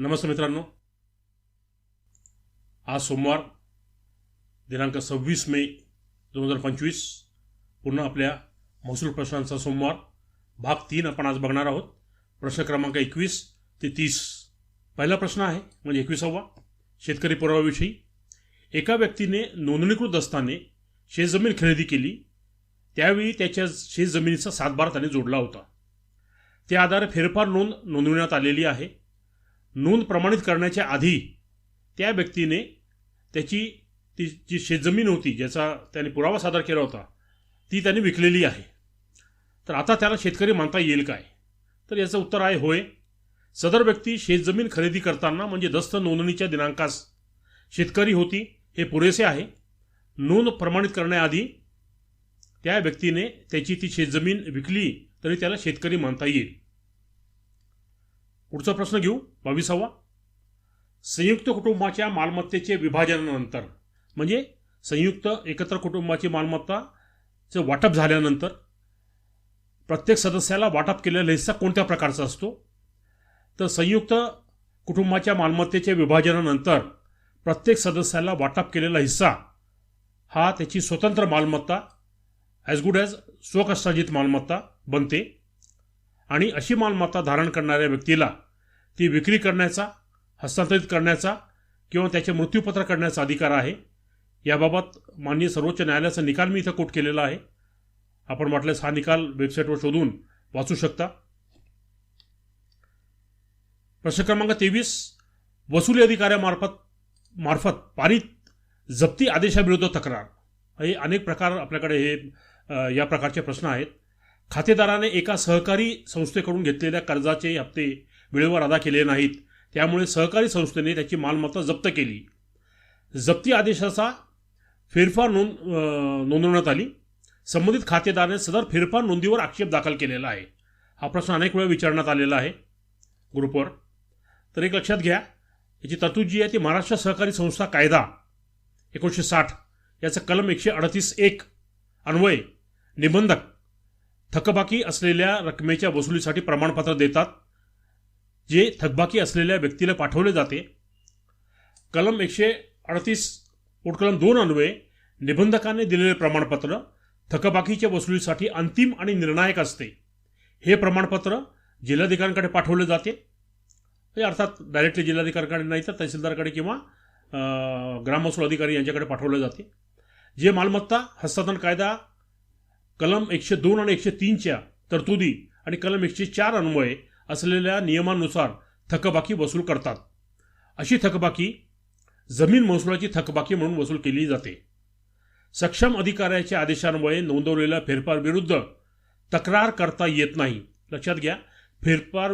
नमस्ते मित्रांनो. आज सोमवार दिनांक सव्वीस मे दोन हजार पंचवीस. पुन्हा आपल्या महसूल प्रश्नांचा सोमवार. भाग तीन आपण आज बघणार आहोत. प्रश्न क्रमांक एकवीस ते तीस. पहिला प्रश्न आहे म्हणजे एकविसावा शेतकरी पुराव्याविषयी. एका व्यक्तीने नोंदणीकृत दस्ताने शेतजमीन खरेदी केली. त्यावेळी त्याच्या शेतजमिनीचा सातबार त्याने जोडला होता. त्या आधारे फेरफार नोंद नोंदविण्यात आलेली आहे. नोंद प्रमाणित करण्याच्या आधी त्या व्यक्तीने त्याची ती जी शेतजमीन होती ज्याचा त्याने पुरावा सादर केला होता ती त्याने विकलेली आहे. तर आता त्याला शेतकरी मानता येईल काय? तर याचं उत्तर आहे होय. सदर व्यक्ती शेतजमीन खरेदी करताना म्हणजे दस्त नोंदणीच्या दिनांकास शेतकरी होती हे पुरेसे आहे. नोंद प्रमाणित करण्याआधी त्या व्यक्तीने त्याची ती शेतजमीन विकली तरी त्याला शेतकरी मानता येईल. पुढचा प्रश्न घेऊ. बावीसावा. संयुक्त कुटुंबाच्या मालमत्तेचे विभाजनानंतर म्हणजे संयुक्त एकत्र कुटुंबाची मालमत्ताचं वाटप झाल्यानंतर प्रत्येक सदस्याला वाटप केलेला हिस्सा कोणत्या प्रकारचा असतो? तर संयुक्त कुटुंबाच्या मालमत्तेच्या विभाजनानंतर प्रत्येक सदस्याला वाटप केलेला हिस्सा हा त्याची स्वतंत्र मालमत्ता ॲज गुड ॲज स्वकष्टाजित मालमत्ता बनते. आणि अशी मालमत्ता धारण करणाऱ्या व्यक्तीला ती विक्री करण्याचा हस्तांतरित करण्याचा किंवा त्याचे मृत्यूपत्र करण्याचा अधिकार आहे. याबाबत माननीय सर्वोच्च न्यायालयाचा निकाल मी इथं कोट केलेला आहे. आपण वाटल्यास हा निकाल वेबसाईटवर शोधून वाचू शकता. प्रश्न क्रमांक तेवीस वसुली अधिकाऱ्यामार्फत मार्फत पारित जप्ती आदेशाविरुद्ध तक्रार. हे अनेक प्रकार आपल्याकडे हे या प्रकारचे प्रश्न आहेत. खातेदाराने एका सहकारी संस्थेकडून घेतलेल्या कर्जाचे हप्ते वेळेवर अदा केले नाहीत. त्यामुळे सहकारी संस्थेने त्याची मालमत्ता जप्त केली. जप्ती आदेशाचा फेरफार नोंद नोंदवण्यात आली. संबंधित खातेदाराने सदर फेरफार नोंदीवर आक्षेप दाखल केलेला आहे. हा प्रश्न अनेक वेळा विचारण्यात आलेला आहे. ग्रुपवर तर एक लक्षात घ्या याची तरतूद जी आहे ती महाराष्ट्र सहकारी संस्था कायदा एकोणीसशे साठ याचं कलम एकशे अडतीस एक अन्वय निबंधक थकबाकी असलेल्या रकमेच्या वसुलीसाठी प्रमाणपत्र देतात जे थकबाकी असलेल्या व्यक्तीला पाठवले जाते. कलम एकशे अडतीस पोटकलम दोन अन्वये निबंधकाने दिलेले प्रमाणपत्र थकबाकीच्या वसुलीसाठी अंतिम आणि निर्णायक असते. हे प्रमाणपत्र जिल्हाधिकाऱ्यांकडे पाठवले जाते. हे अर्थात डायरेक्टली जिल्हाधिकाऱ्यांकडे नाही तर तहसीलदारकडे किंवा अं, ग्रामवसूल अधिकारी यांच्याकडे पाठवले जाते. जे मालमत्ता हस्तांतरण कायदा कलम एकशे दोन आणि एकशे तीनच्या तरतुदी आणि कलम एकशे चार अन्वये असलेल्या नियमानुसार थकबाकी वसूल करतात. अशी थकबाकी जमीन महसुलाची थकबाकी म्हणून वसूल केली जाते. सक्षम अधिकाऱ्याच्या आदेशान्वये नोंदवलेल्या फेरफार विरुद्ध तक्रार करता येत नाही. लक्षात घ्या फेरफार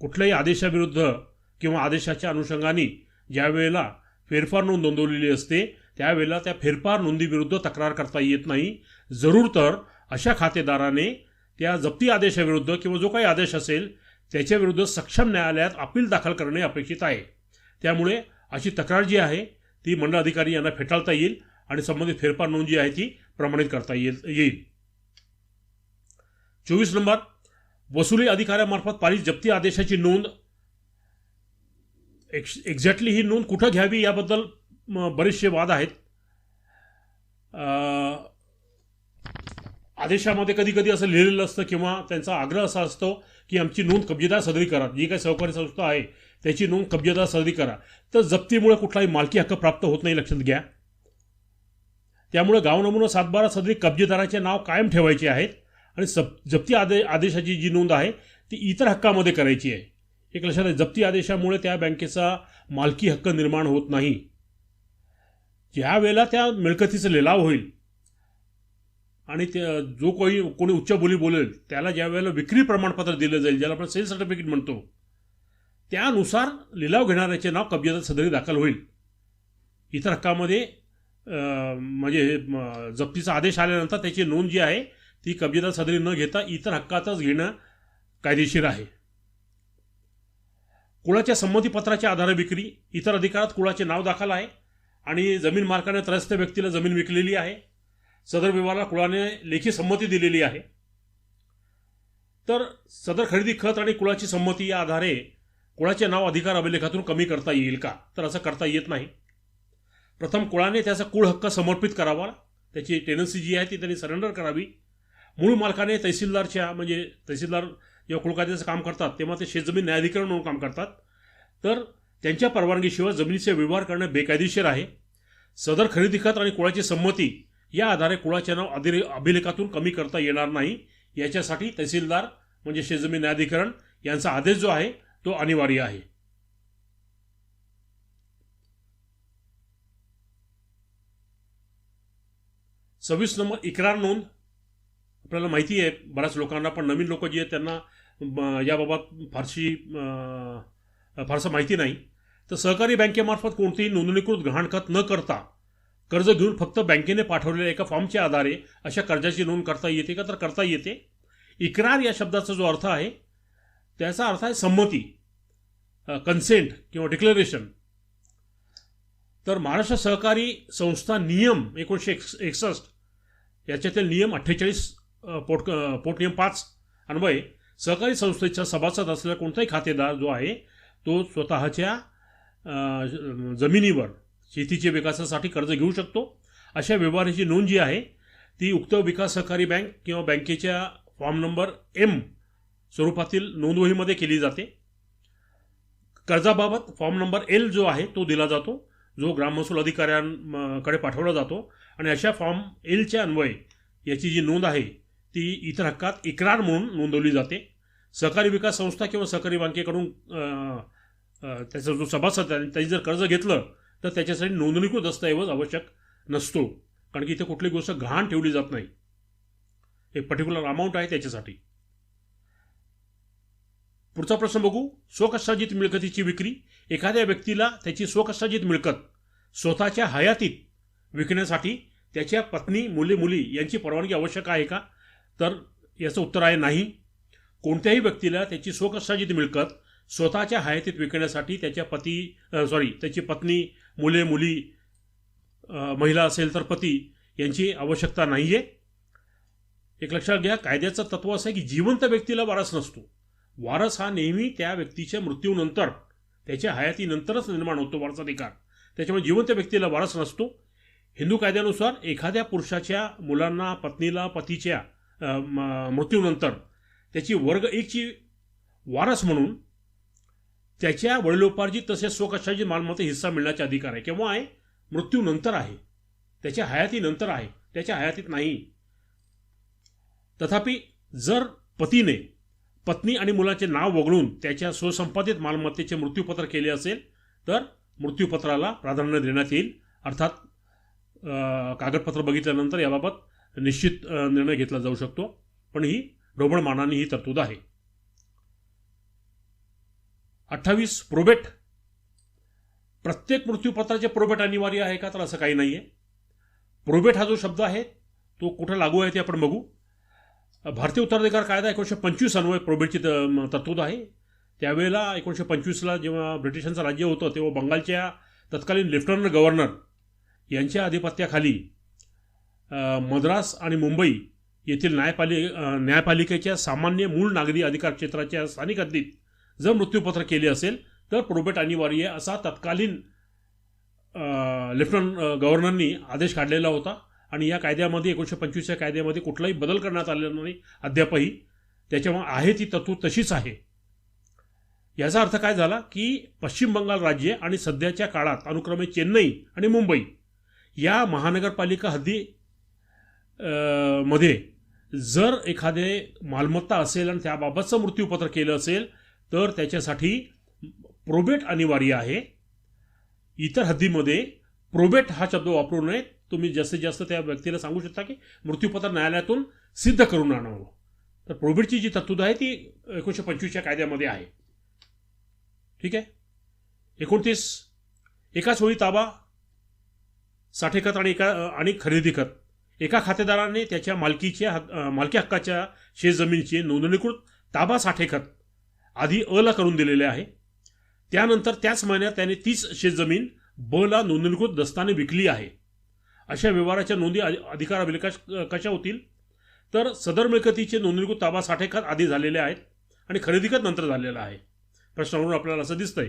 कुठल्याही आदेशाविरुद्ध किंवा आदेशाच्या अनुषंगाने ज्यावेळेला फेरफार नोंद नोंदवलेली असते त्यावेळेला त्या फेरफार नोंदीविरुद्ध तक्रार करता येत नाही. जरूर तर अशा खातेदाराने त्या जप्ती आदेशाविरुद्ध किंवा जो काही आदेश असेल त्याच्याविरुद्ध सक्षम न्यायालयात अपील दाखल करणे अपेक्षित आहे. त्यामुळे अशी तक्रार जी आहे ती मंडळ अधिकारी यांना फेटाळता येईल आणि संबंधित फेरफार नोंद जी आहे ती प्रमाणित करता येईल येईल. चोवीस नंबर वसुली अधिकाऱ्यामार्फत पारित जप्ती आदेशाची नोंद एक्स एक्झॅक्टली ही नोंद कुठं घ्यावी याबद्दल बरेचसे वाद आहेत. आदेशामध्ये कधी कधी असं लिहिलेलं असतं किंवा त्यांचा आग्रह असा असतो की आमची नोंद कब्जेदार सदरी करा. जी काही सहकारी संस्था आहे त्याची नोंद कब्जेदार सदरी करा. तर जप्तीमुळे कुठलाही मालकी हक्क प्राप्त होत नाही लक्षात घ्या. त्यामुळे गाव नमुना सातबारा सदरी कब्जेदाराचे नाव कायम ठेवायचे आहेत आणि सब जप्ती आदे आदेशाची जी नोंद आहे ती इतर हक्कामध्ये करायची आहे. एक लक्षात जप्ती आदेशामुळे त्या बँकेचा मालकी हक्क निर्माण होत नाही. ज्या वेळेला त्या मिळकतीचा लिलाव होईल आणि ते जो कोणी कोणी उच्च बोली बोलेल त्याला ज्या वेळेला विक्री प्रमाणपत्र दिलं जाईल ज्याला आपण सेल सर्टिफिकेट म्हणतो त्यानुसार लिलाव घेणाऱ्याचे नाव कब्जेदार सदरी दाखल होईल. इतर हक्कामध्ये म्हणजे हे, जप्तीचा आदेश आल्यानंतर त्याची नोंद जी आहे ती कब्जेदार सदरी न घेता इतर हक्कातच घेणं कायदेशीर आहे. कुळाच्या संमतीपत्राच्या आधारे विक्री इतर अधिकारात कुळाचे नाव दाखल आहे आणि जमीन मालकाने त्रस्त व्यक्तीला जमीन विकलेली आहे. सदर व्यवहाराला कुळाने लेखी संमती दिलेली आहे. तर सदर खरेदी खत आणि कुळाची संमती या आधारे कुळाचे नाव अधिकार अभिलेखातून कमी करता येईल का? तर असं करता येत नाही. प्रथम कुळाने त्याचा कुळ हक्क समर्पित करावा. त्याची टेनन्सी जी आहे ती त्यांनी सरेंडर करावी. मूळ मालकाने तहसीलदारच्या म्हणजे तहसीलदार जेव्हा कुळकायद्याचं काम करतात तेव्हा ते शेतजमीन न्यायाधिकरण म्हणून काम करतात. तर त्यांच्या परवानगीशिवाय जमिनीचे व्यवहार करणे बेकायदेशीर आहे. सदर खरेदी खत आणि कुळाची संमती या आधारे कुळाचे नाव अधिरे अभिलेखातून कमी करता येणार नाही. याच्यासाठी तहसीलदार म्हणजे शेतजमीन न्यायाधिकरण यांचा आदेश जो आहे तो अनिवार्य आहे. सव्वीस नंबर इकरार नोंद. आपल्याला माहिती आहे बऱ्याच लोकांना पण नवीन लोक जी आहेत त्यांना याबाबत फारशी फारसं माहिती नाही. तर सहकारी बँकेमार्फत कोणतीही नोंदणीकृत गहाणखत न करता कर्ज घेऊन फक्त बँकेने पाठवलेल्या एका फॉर्मच्या आधारे अशा कर्जाची नोंद करता येते का? तर करता येते. इकरार या शब्दाचा जो अर्थ आहे त्याचा अर्थ आहे संमती कन्सेंट किंवा डिक्लेरेशन तर महाराष्ट्र सहकारी संस्था नियम एकोणीसशे एकस एकसष्ट याच्यातील नियम अठ्ठेचाळीस पोट पोटनियम पाच अन्वये सहकारी संस्थेचा सभासद असलेला कोणताही खातेदार जो आहे तो स्वतःच्या जमिनीवर शेतीच्या विकासासाठी कर्ज घेऊ शकतो. अशा व्यवहाराची नोंद जी आहे ती उक्त विकास सहकारी बँक किंवा बँकेच्या फॉर्म नंबर एम स्वरूपातील नोंदवहीमध्ये केली जाते. कर्जाबाबत फॉर्म नंबर एल जो आहे तो दिला जातो. जो ग्राममहसूल अधिकाऱ्यांकडे पाठवला जातो. आणि अशा फॉर्म एलच्या अन्वये याची जी नोंद आहे ती इतर हक्कात इक्रार म्हणून नोंदवली जाते. सहकारी विकास संस्था किंवा सहकारी बँकेकडून त्याचा जो सभासद आहे त्यांनी जर कर्ज घेतलं तर त्याच्यासाठी नोंदणीकृत दस्तऐवज आवश्यक नसतो. कारण की इथे कुठली गोष्ट गहाण ठेवली जात नाही. एक पर्टिक्युलर अमाऊंट आहे त्याच्यासाठी. पुढचा प्रश्न बघू. स्वकष्टाजित मिळकतीची विक्री. एखाद्या व्यक्तीला त्याची स्वकष्टाजित मिळकत स्वतःच्या हयातीत विकण्यासाठी त्याच्या पत्नी मुले मुली यांची परवानगी आवश्यक आहे का? तर याचं उत्तर आहे नाही. कोणत्याही व्यक्तीला त्याची स्वकष्टाजित मिळकत स्वतःच्या हयातीत विकण्यासाठी त्याच्या पती सॉरी त्याची पत्नी मुले मुली महिला असेल तर पती यांची आवश्यकता नाही आहे एक लक्षात घ्या कायद्याचं तत्व असं आहे की जिवंत व्यक्तीला वारस नसतो. वारस हा नेहमी त्या व्यक्तीच्या मृत्यूनंतर त्याच्या हयातीनंतरच निर्माण होतो वारसाधिकार त्याच्यामुळे जिवंत व्यक्तीला वारस नसतो. हिंदू कायद्यानुसार एखाद्या पुरुषाच्या मुलांना पत्नीला पतीच्या म- मृत्यूनंतर त्याची वर्ग एकची वारस म्हणून त्याच्या वडिलोपार्जित तसेच स्वकष्टाची मालमत्ता हिस्सा मिळण्याचा अधिकार आहे. केव्हा आहे? मृत्यूनंतर आहे. त्याच्या हयातीनंतर आहे. त्याच्या हयातीत नाही. तथापि जर पतीने पत्नी आणि मुलाचे नाव वगळून त्याच्या स्वसंपादित मालमत्तेचे मृत्यूपत्र केले असेल तर मृत्यूपत्राला प्राधान्य देण्यात येईल. अर्थात कागदपत्र बघितल्यानंतर याबाबत निश्चित निर्णय घेतला जाऊ शकतो. पण ही ढोबळमानाने ही तरतूद आहे. अठ्ठावीस प्रोबेट. प्रत्येक मृत्यूपत्राचे प्रोबेट अनिवार्य आहे का? तर असं काही नाही आहे प्रोबेट हा जो शब्द आहे तो कुठं लागू आहे ते आपण बघू. भारतीय उत्तराधिकार कायदा एकोणीसशे पंचवीस अन्वय प्रोबेटची त- तरतूद आहे. त्यावेळेला एकोणीसशे पंचवीसला जेव्हा ब्रिटिशांचं राज्य होतं तेव्हा बंगालच्या तत्कालीन लेफ्टनंट गव्हर्नर यांच्या अधिपत्याखाली मद्रास आणि मुंबई येथील न्यायपालि न्यायपालिकेच्या सामान्य मूळ नागरी अधिकार क्षेत्राच्या स्थानिक हद्दीत जर मृत्यूपत्र केले असेल तर प्रोबेट अनिवार्य असा तत्कालीन लेफ्टनंट गव्हर्नरनी आदेश काढलेला होता. आणि या कायद्यामध्ये एकोणीसशे पंचवीसच्या कायद्यामध्ये कुठलाही बदल करण्यात आलेला नाही अद्यापही. त्याच्यामुळे आहे ती तत्व तशीच आहे. याचा अर्थ काय झाला की पश्चिम बंगाल राज्य आणि सध्याच्या काळात अनुक्रमे चेन्नई आणि मुंबई या महानगरपालिका हद्दी मध्ये जर एखादे मालमत्ता असेल आणि त्याबाबतचं मृत्यूपत्र केलं असेल तर त्याच्यासाठी प्रोबेट अनिवार्य आहे. इतर हद्दीमध्ये प्रोबेट हा शब्द वापरू नये. तुम्ही जास्तीत जास्त त्या व्यक्तीला सांगू शकता की मृत्यूपत्र न्यायालयातून सिद्ध करून आणावं तर प्रोबेटची जी तरतूद आहे ती एकोणीसशे पंचवीसच्या कायद्यामध्ये आहे. ठीक आहे? एकोणतीस. एकाच वेळी ताबा साठेखत आणि एका आणि खरेदी खत एका खातेदाराने त्याच्या मालकीच्या हक- मालकी हक्काच्या शेतजमिनीची नोंदणीकृत ताबा साठेखत आधी अला करून दिलेले आहे. त्यानंतर त्याच महिन्यात त्याने तीच शेतजमीन ब ला नोंदणीकृत दस्ताने विकली आहे. अशा व्यवहाराच्या नोंदी अधिकार अभिलेखाश कशा होतील? तर सदर मिळकतीचे नोंदणीकृत ताबा साठेखत आधी झालेले आहेत आणि खरेदीखत नंतर झालेला आहे. प्रश्नावरून आपल्याला असं दिसतंय.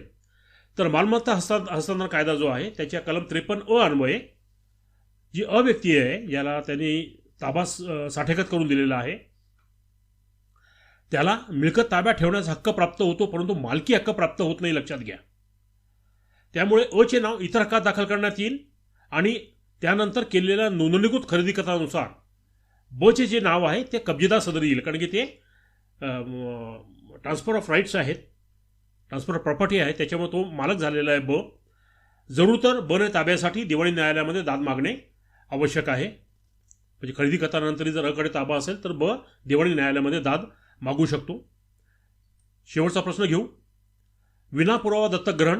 तर मालमत्ता हस्ता हस्तांतरण कायदा जो आहे त्याच्या कलम त्रेपन्न अ अन्वये जी अ व्यक्ती आहे याला त्यांनी ताबा साठेखत करून दिलेला आहे. त्याला मिळकत ताब्यात ठेवण्याचा हक्क प्राप्त होतो परंतु मालकी हक्क प्राप्त होत नाही लक्षात घ्या. त्यामुळे अचे नाव इतर हक्कात दाखल करण्यात येईल आणि त्यानंतर केलेल्या नोंदणीकृत खरेदी खतानुसार बचे जे नाव आहे ते कब्जेदार सदर येईल. कारण की ते ट्रान्सफर ऑफ राईट्स आहेत. ट्रान्सफर ऑफ प्रॉपर्टी आहे. त्याच्यामुळे तो मालक झालेला आहे ब. जरूर तर बने ताब्यासाठी दिवाळी न्यायालयामध्ये दाद मागणे आवश्यक आहे. म्हणजे खरेदी करतानंतर जर अकडे ताबा असेल तर ब दिवाळी न्यायालयामध्ये दाद मागू शकतो. शेवटचा प्रश्न घेऊ. विनापुरावा दत्तक ग्रहण.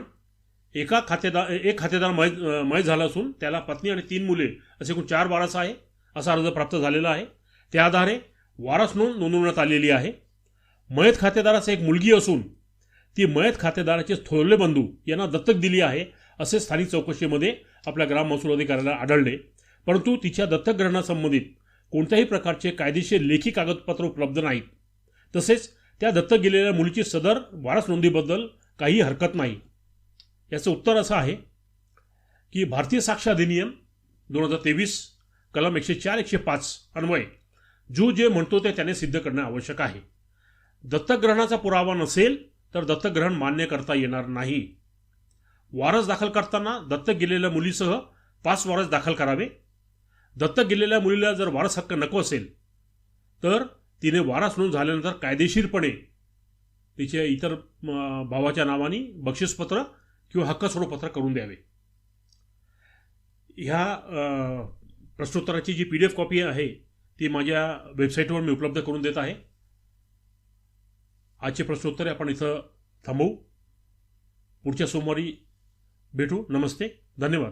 एका खातेदार एक खातेदार मय मय झाला असून त्याला पत्नी आणि तीन मुले असे एकूण चार वारसा आहे असा अर्ज प्राप्त झालेला आहे. त्या आधारे वारस नोंद नोंदवण्यात आलेली आहे. मयत खातेदारास एक मुलगी असून ती मयत खातेदाराचे थोरले बंधू यांना दत्तक दिली आहे असे स्थानिक चौकशीमध्ये आपल्या ग्राम महसूल अधिकाऱ्याला आढळले. परंतु तिच्या दत्तक ग्रहणासंबंधित कोणत्याही प्रकारचे कायदेशीर लेखी कागदपत्र उपलब्ध नाहीत. तसेच त्या दत्तक गेलेल्या मुलीची सदर वारस नोंदीबद्दल काही हरकत नाही. याचं उत्तर असं आहे की भारतीय साक्ष अधिनियम दोन हजार तेवीस कलम एकशे चार एकशे पाच अन्वय जो जे म्हणतो ते त्याने सिद्ध करणे आवश्यक आहे. दत्तक ग्रहणाचा पुरावा नसेल तर दत्तक ग्रहण मान्य करता येणार नाही. वारस दाखल करताना दत्तक गेलेल्या मुलीसह पाच वारस दाखल करावे. दत्तक गेलेल्या मुलीला जर वारस हक्क नको असेल तर तिने वारस नोंद झाल्यानंतर कायदेशीरपणे तिच्या इतर भावाच्या नावाने बक्षीसपत्र किंवा हक्क स्वरूपपत्र करून द्यावे. ह्या प्रश्नोत्तराची जी पी डी एफ कॉपी आहे ती माझ्या वेबसाईटवर मी उपलब्ध करून देत आहे. आजचे प्रश्नोत्तरे आपण इथं थांबवू. पुढच्या सोमवारी भेटू. नमस्ते. धन्यवाद.